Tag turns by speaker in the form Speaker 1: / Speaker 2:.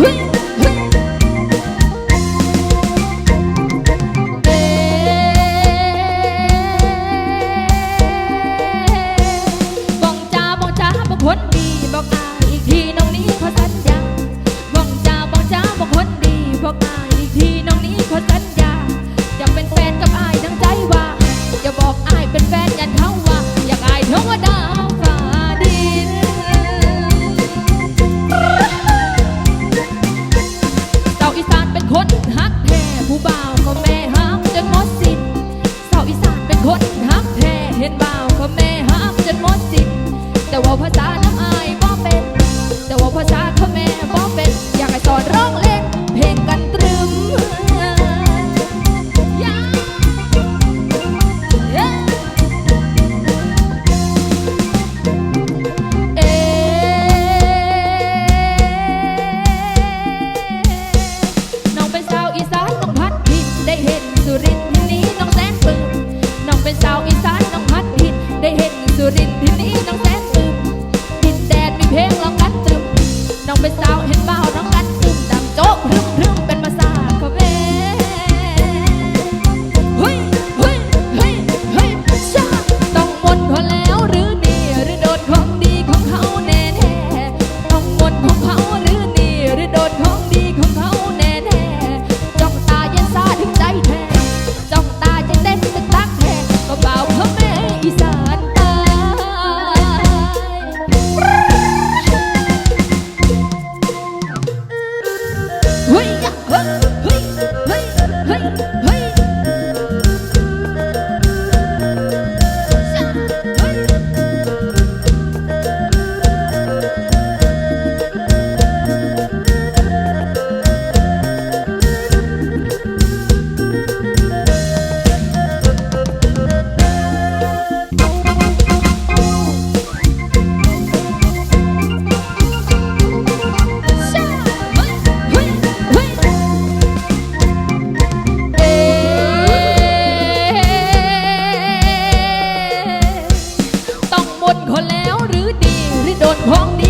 Speaker 1: 왜? แม่ห้ามจนหมดสิทธิ์แต่ว่าภาษาน้ำอา นคนแล้วหรือดีหรือโดนของดี